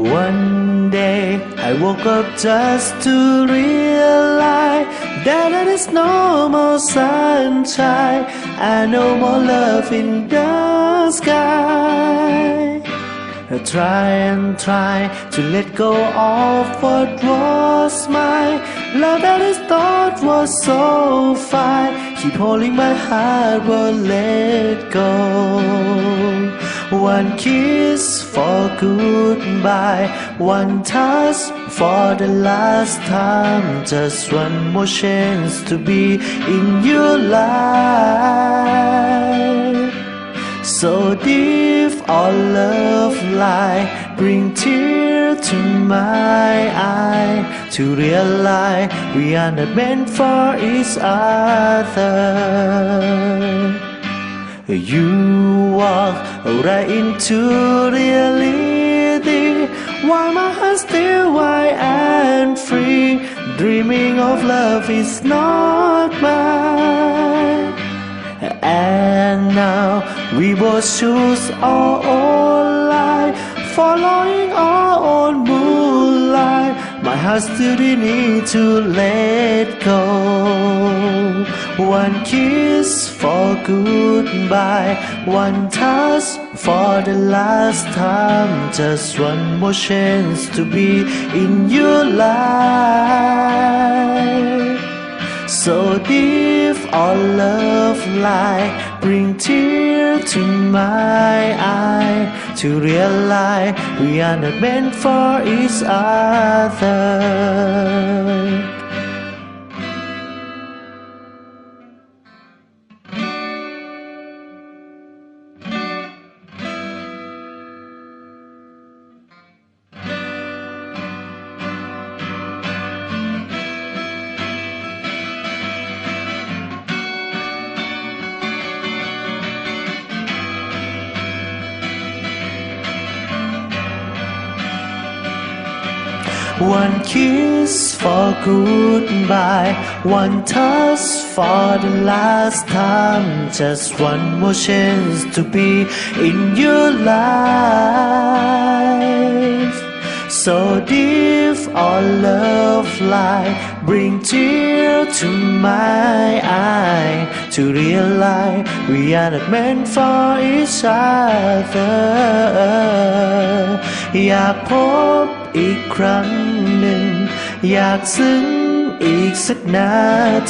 One day I woke up just to realize that there is no more sunshine and no more love in the sky. I try and try to let go of what was mine. Love that I thought was so fine. Keep holding my heart, won't let go. One kiss for goodbye, one touch for the last time. Just one more chance to be in your life. So deep our love lie, bring tear to my eye to realize we are not meant for each other. You walk right into reality while my heart still wide and free. Dreaming of love is not mine. And now we both choose our own life, following our own moonlight. My heart still need to let go. One kiss for goodbye, one touch for the last time. Just one more chance to be in your life. So deep our love lie, bring tear to my eye to realize we are not meant for each other. One kiss for goodbye, one touch for the last time. Just one more chance to be in your life. So deep our love lie, bring tear to my eye to realize we are not meant for each other. อยากพบอีกครั้ง หนึ่ง อยากซึ้งอีกสักนา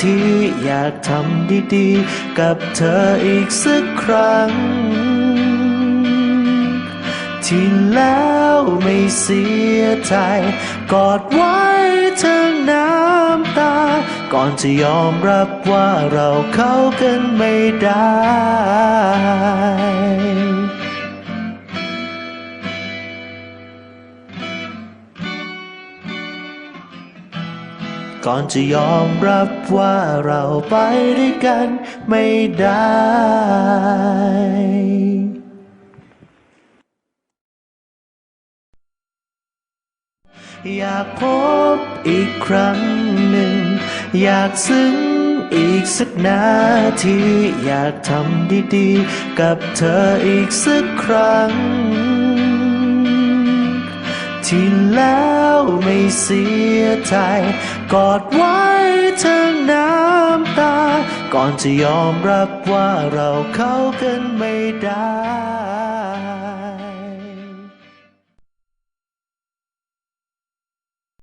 ที อยากทำดีๆ กับเธออีกสักครั้ง ที่แล้วไม่เสียใจ กอดไว้ทั้งน้ำตา ก่อนจะยอมรับว่าเราเข้ากันไม่ได้ ก่อนจะยอมรับว่าเราไปด้วยกันไม่ได้อยากพบอีกครั้งหนึ่ง อยากซึ้งอีกสักนาที อยากทำดีๆ กับเธออีกสักครั้ง ที่แล้ว ไม่เสียใจ กอดไว้ทั้งน้ำตา ก่อนจะยอมรับว่าเราเข้ากันไม่ได้